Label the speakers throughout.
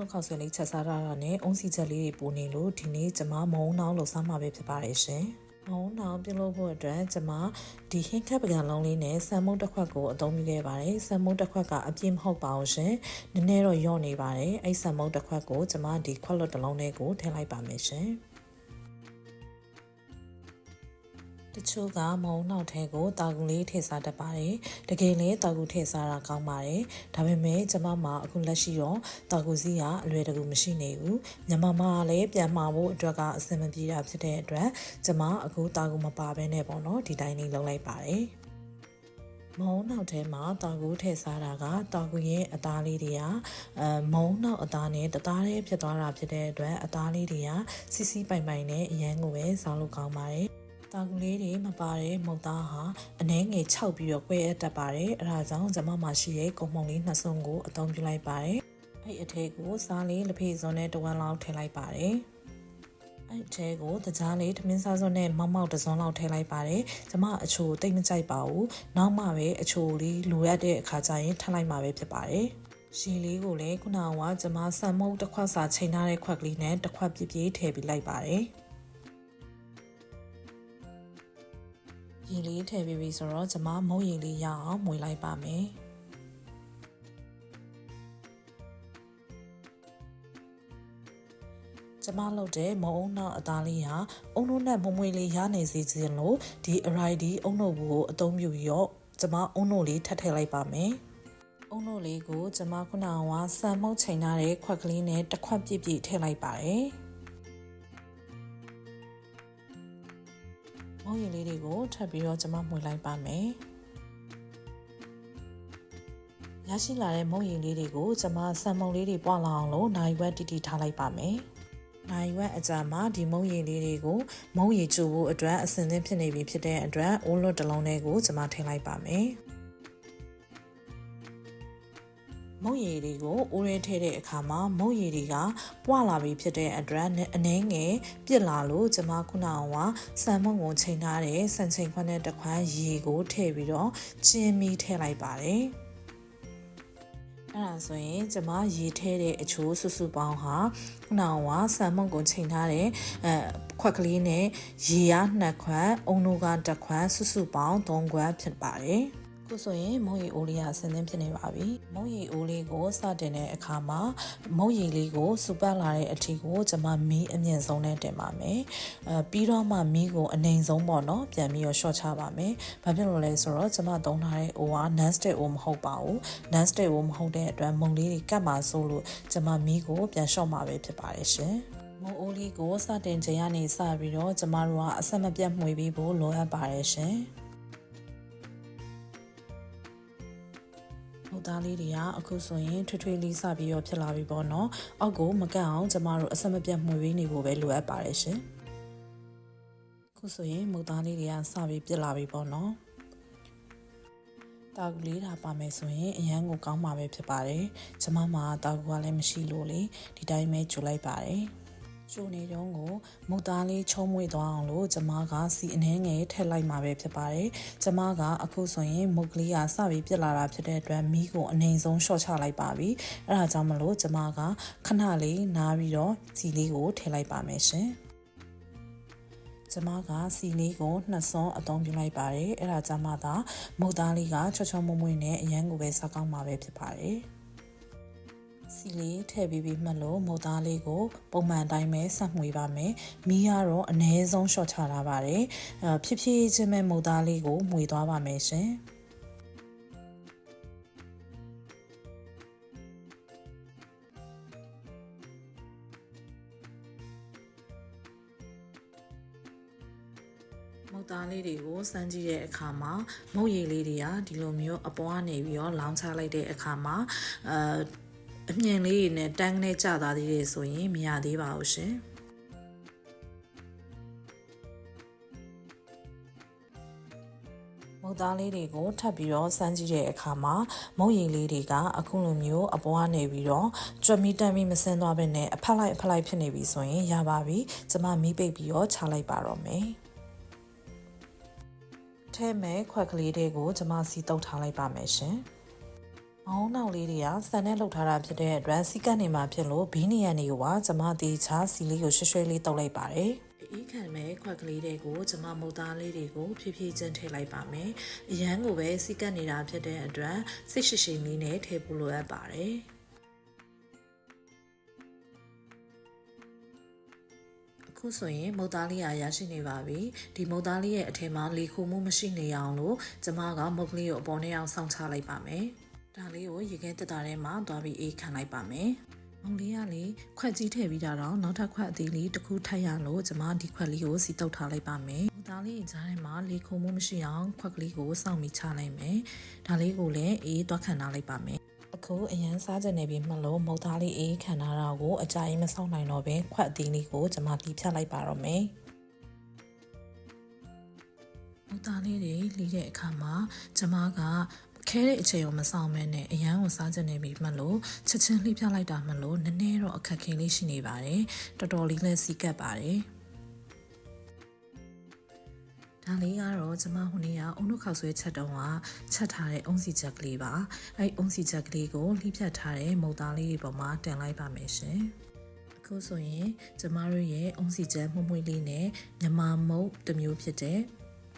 Speaker 1: နှုတ်ခောက်ဆွဲလေးချက်စားထားတာနဲ့အုံးစီချက်လေးတွေပိုနေလို့ဒီနေ့ကျမမုံနှောင်းလို့စားမှာပဲဖြစ်ပါတယ်ရှင်။မုံနှောင်းပြုလုပ်ဖို့အတွက်ကျမဒီဟင်းခက်ပကံလုံးလေးနဲ့ဆန်မုတ်တစ်ခွက်ကိုအသုံးပြုခဲ့ပါတယ်။ဆန်မုတ်တစ်ခွက်ကအပြည့်မဟုတ်ပါဘူးရှင်။နည်းနည်းတော့ညော့နေပါတယ်။အဲ့ဆန်မုတ်တစ်ခွက်ကိုကျမဒီခွက်လွတ်တစ်လုံးလေးကိုထည့်လိုက်ပါမယ်ရှင်။ တချို့ကမုံနောက်ထဲကိုတာကူလေးထည့်စားတတ်ပါတယ်တကယ်လည်းတာကူထည့်စားတာကောင်းပါတယ်ဒါပေမဲ့ကျမမှာအခုလက်ရှိတော့တာကူစီးကအလွယ်တကူမရှိနေဘူးညမမကလည်းပြန်မှာဖို့အတွက်ကအဆင်မပြေတာဖြစ်တဲ့အတွက်ကျမအခုတာကူမပါဘဲနဲ့ပေါ့နော်ဒီတိုင်းလေးလုပ်လိုက်ပါတယ်မုံနောက်ထဲမှာတာကူထည့်စားတာကတာကူရဲ့အသားလေးတွေကအဲမုံနောက်အသားနဲ့တသားလေးဖြစ်သွားတာဖြစ်တဲ့အတွက်အသားလေးတွေကစီစီပိုင်ပိုင်နဲ့အရန်ကိုပဲစားလို့ကောင်းပါတယ် တာကူလေးတွေမပါတဲ့မုတ်သားဟာအနှဲငယ်6ပြီးတော့꿰အပ်တတ်ပါတယ်အဲဒါကြောင့်ကျွန်မမှာရှိတဲ့ကုံမုံလေးနှစ်စုံကိုအသုံးပြုလိုက်ပါတယ်အဲ့အထက်ကိုစားလေးလက်ဖေးစုံနဲ့တဝက်လောက်ထည့်လိုက်ပါတယ်အဲ့ထဲကိုတကြားလေးထမင်းစားစွန်းနဲ့မောက်မောက်တစ်စုံလောက်ထည့်လိုက်ပါတယ်။ကျမအချိုတိတ်မကြိုက်ပါဘူး။နောက်မှပဲအချိုလေးလိုရတဲ့အခါကျရင်ထပ်လိုက်မှာပဲဖြစ်ပါတယ်။ရှည်လေးကိုလည်းခုနကကျမဆန်မုတ်တစ်ခွက်စာချိန်ထားတဲ့ခွက်ကလေးနဲ့တစ်ခွက်ပြည့်ပြည့်ထည့်ပြီးလိုက်ပါတယ်။ ရေလေးထည့်ပြီးပြီဆိုတော့ကျမမုတ်ရေလေးရအောင်မွေလိုက်ပါမယ်။ကျမလုပ်တဲ့မုံအုံနောက်အသားလေးဟာအုံတို့နဲ့မမွေလေးရနေစေခြင်းလို့ဒီ arridy အုံတို့ကိုအသုံးပြုပြီးတော့ကျမအုံတို့လေးထပ်ထည့်လိုက်ပါမယ်။အုံတို့လေးကိုကျမခုနကဆန်မုတ်ချိန်ထားတဲ့ခွက်ကလေးနဲ့တစ်ခွက်ပြည့်ပြည့်ထည့်လိုက်ပါတယ်။ ရင်လေးတွေကိုထပ်ပြီးတော့ကျမမှွေလိုက်ပါမယ်။ရရှိလာတဲ့မုံရင်လေးတွေကိုကျမဆန်မုံလေးတွေပွားလာအောင်လို့နိုင်ဝက်တီတီထားလိုက်ပါမယ်။နိုင်ဝက်အကြမှာဒီမုံရည်လေးတွေကိုမုံရည်ကျူဖို့အတွက်အစင်သင်းဖြစ်နေပြီဖြစ်တဲ့အတွက်အိုးလွတ်တစ်လုံးလေးကိုကျွန်မထည့်လိုက်ပါမယ်။ မုံရည်တွေကိုအိုးရဲထည့်တဲ့အခါမှာမုံရည်တွေကပွာလာပြီဖြစ်တဲ့အတွက်အနှဲငယ်ပြစ်လာလို့ကျွန်မခုနကဆန်မုံကိုချိန်ထားတဲ့ဆန်ချိန်ခွက်နဲ့တစ်ခွက်ရေကိုထည့်ပြီးတော့ကျင်းမီထည့်လိုက်ပါတယ်။အဲ့ဒါဆိုရင်ကျမရေထဲတဲ့အချိုးစုစုပေါင်းဟာခုနကဆန်မုံကိုချိန်ထားတဲ့အဲခွက်ကလေးနဲ့ရေရနှစ်ခွက်အုံတို့ကတစ်ခွက်စုစုပေါင်း3ခွက်ဖြစ်ပါတယ် ခုဆိုရင်မုံရီအိုးလေးကဆင်းသင်းဖြစ်နေပါပြီမုံရီအိုးလေးကိုစတင်တဲ့အခါမှာမုံရီလေးကိုစူပတ်လာတဲ့အထီကိုကျွန်မမီးအမြင့်ဆုံးနဲ့တင်ပါမယ်အဲပြီးတော့မှမီးကိုအနိုင်ဆုံးပေါ့နော်ပြန်ပြီးတော့ short ချပါမယ်ဘာဖြစ်လို့လဲဆိုတော့ကျွန်မသုံးထားတဲ့အိုးက non stick အိုးမဟုတ်ပါဘူး non stick အိုးမဟုတ်တဲ့အတွက်မုံလေးတွေကတ်မှာစိုးလို့ကျွန်မမီးကိုပြန် short မှာပဲဖြစ်ပါတယ်ရှင်မုံအိုးလေးကိုစတင်ချိန်ကနေစပြီးတော့ကျမတို့ကအဆက်မပြတ်မှွေပြီးဖို့လိုအပ်ပါတယ်ရှင်။ ဟုတ်သားလေးတွေကအခုဆိုရင်ထွေးထွေးလေးစပြီးတော့ဖြစ်လာပြီပေါ့နော်။အောက်ကိုမကန့်အောင်ကျမတို့အဆက်မပြတ်မှွေပေးနေဖို့ပဲလိုအပ်ပါတယ်ရှင်။အခုဆိုရင်မုတ်သားလေးတွေကစပြီးပြစ်လာပြီပေါ့နော်။တာကူလေးတာပါမယ်ဆိုရင်အရန်ကိုကောင်းမှာပဲဖြစ်ပါတယ်။ကျမမှာတာကူကလည်းမရှိလို့လေဒီတိုင်းပဲကြိုလိုက်ပါတယ်။ ကျိုနေတုံးကိုမုတ်သားလေးချုံးမွေသွားအောင်လို့ကျမကစီအနှဲငယ်ထည့်လိုက်မှာပဲဖြစ်ပါတယ်။ကျမကအခုဆိုရင်မုတ်ကလေးကစပြီးပြစ်လာတာဖြစ်တဲ့အတွက်မီးကိုအနိုင်ဆုံးရှော့ချလိုက်ပါပြီ။အဲဒါကြောင့်မလို့ကျမကခဏလေးနားပြီးတော့စီလေးကိုထည့်လိုက်ပါမယ်ရှင်။ကျမကစီလေးကိုနှစ်စွန်းအသုံးပြုလိုက်ပါတယ်။အဲဒါကြောင့်မှသာမုတ်သားလေးကချောချောမွမွေနဲ့အရန်ကိုပဲစားကောင်းမှာပဲဖြစ်ပါတယ်။ စီလေးထည့်ပြီးပြီးမှလို့မုတ်သားလေးကိုပုံမှန်တိုင်းပဲဆက်မှွေပါမယ်မီးကတော့အနည်းဆုံးရှော့ချထားပါတယ်အဲဖြစ်ဖြစ်ချင်းမဲ့မုတ်သားလေးကိုမှွေသွားပါမယ်ရှင်မုတ်သားလေးတွေကိုစမ်းကြည့်တဲ့အခါမှာမုတ်ရည်လေးတွေကဒီလိုမျိုးအပေါ်ကနေပြီးတော့လောင်းချလိုက်တဲ့အခါမှာအဲ အမြင်လေးတွေနဲ့တန်းကနေကြသွားသေးတယ်ဆိုရင်မရသေးပါဘူးရှင်မုတ်သားလေးတွေကိုထပ်ပြီးတော့စမ်းကြည့်တဲ့အခါမှာမုတ်ရည်လေးတွေကအခုလိုမျိုးအပေါ်ကနေပြီးတော့ကြွမီတန်ပြီးမစင်းသွားဘဲနဲ့အဖက်လိုက်အဖက်လိုက်ဖြစ်နေပြီဆိုရင်ရပါပြီကျမမီးပိတ်ပြီးတော့ခြာလိုက်ပါတော့မယ်ထဲမဲ့ခွက်ကလေးတွေကိုကျမစီတုပ်ထားလိုက်ပါမယ်ရှင်။ မမောင်းနောက်လေးတွေကစံနဲ့လှုပ်ထားတာဖြစ်တဲ့အတွက်စီကတ်နေမှာဖြစ်လို့ဘီးနီယန်တွေကကျမတီချာစီလေးကိုရွှဲရွှဲလေးတုပ်လိုက်ပါတယ်အေးခံမဲ့ခွက်ကလေးတွေကိုကျမမုတ်သားလေးတွေကိုဖြည်းဖြည်းချင်းထည့်လိုက်ပါမယ်။အရန်ကိုပဲစီကတ်နေတာဖြစ်တဲ့အတွက်စိတ်ရှိရှိလေးနဲ့ထည့်ဖို့လိုအပ်ပါတယ်။အခုဆိုရင်မုတ်သားလေးရရရှိနေပါပြီဒီမုတ်သားလေးရဲ့အထက်မှာလေခိုမှုမရှိနေအောင်လို့ကျမကမုတ်ကလေးကိုအပေါ်နဲ့အောင်ဆောင်းချလိုက်ပါမယ် ဒါလေးကိုရေခဲတက်တာထဲမှာသွားပြီးအေးခံလိုက်ပါမယ်မုံလေးကလေခွက်ကြီးထည့်ပြီးတာတော့နောက်ထပ်ခွက်အသေးလေးတစ်ခုထပ်ရလို့ကျမဒီခွက်လေးကိုစီတုပ်ထားလိုက်ပါမယ်။ဒါလေးကြားထဲမှာလေခုံမှုမရှိအောင်ခွက်ကလေးကိုစောင့်ပြီးချလိုက်မယ်။ဒါလေးကိုလည်းအေးသွားခံထားလိုက်ပါမယ်။အခုအရန်စားကြနေပြီမလို့မုတ်သားလေးအေးခံထားတာကိုအကြိုင်မဆောက်နိုင်တော့ပဲခွက်အသေးလေးကိုကျမတီးဖြတ်လိုက်ပါတော့မယ်။မုတ်သားလေးတွေလီးတဲ့အခါမှာကျမက ခဲတဲ့အချိန်ကိုမဆောင်မဲနဲ့အရန်ကိုစားကြနေပြီမလို့ချက်ချင်းလှိပြလိုက်တာမလို့နည်းနည်းတော့အခက်ခဲလေးရှိနေပါတယ်တော်တော်လေးလည်းစီကပ်ပါတယ်ဒါလေးကတော့ကျမဟိုနေ့ကအုံနှုတ်ခောက်ဆွဲချက်တုံးကချက်ထားတဲ့အုံးစီချက်ကလေးပါအဲ့အုံးစီချက်ကလေးကိုလှိပြထားတဲ့မုတ်သားလေးတွေပေါ်မှာတင်လိုက်ပါမယ်ရှင်အခုဆိုရင်ကျမတို့ရဲ့အုံးစီချက်မှုမွှေးလေးနဲ့မြမမုတ်တစ်မျိုးဖြစ်တဲ့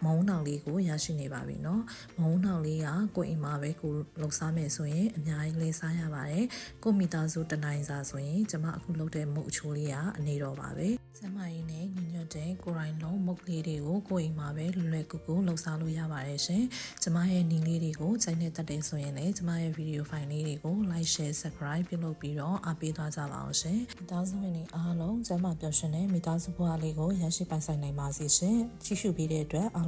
Speaker 1: မုံနောင်လေးကိုရရှိနေပါပြီเนาะမုံနောင်လေးကကိုယ်အိမ်မှာပဲကိုလှုပ်စားမယ်ဆိုရင်အများကြီးလေးစားရပါတယ်ကိုမိသားစုတနိုင်စာဆိုရင်ကျမအခုလှုပ်တဲ့မုတ်အချိုးလေးကအနေတော့ပါပဲကျမရင်းနဲ့ညညွတ်တဲ့ကိုရိုင်းလုံးမုတ်ကလေးတွေကိုကိုယ်အိမ်မှာပဲလွယ်လွယ်ကူကူလှုပ်စားလို့ရပါတယ်ရှင်ကျမရဲ့နီလေးတွေကိုချိန်နဲ့တက်တယ်ဆိုရင်လည်းကျမရဲ့ဗီဒီယိုဖိုင်လေးတွေကို like share subscribe ပြုလုပ်ပြီးတော့အားပေးသွားကြပါအောင်ရှင်မိသားစုဝင်တွေအားလုံးကျမပျော်ရွှင်တဲ့မိသားစုဘဝလေးကိုရရှိပိုင်ဆိုင်နိုင်ပါစေရှင်ကြည့်ရှုပေးတဲ့အတွက်အား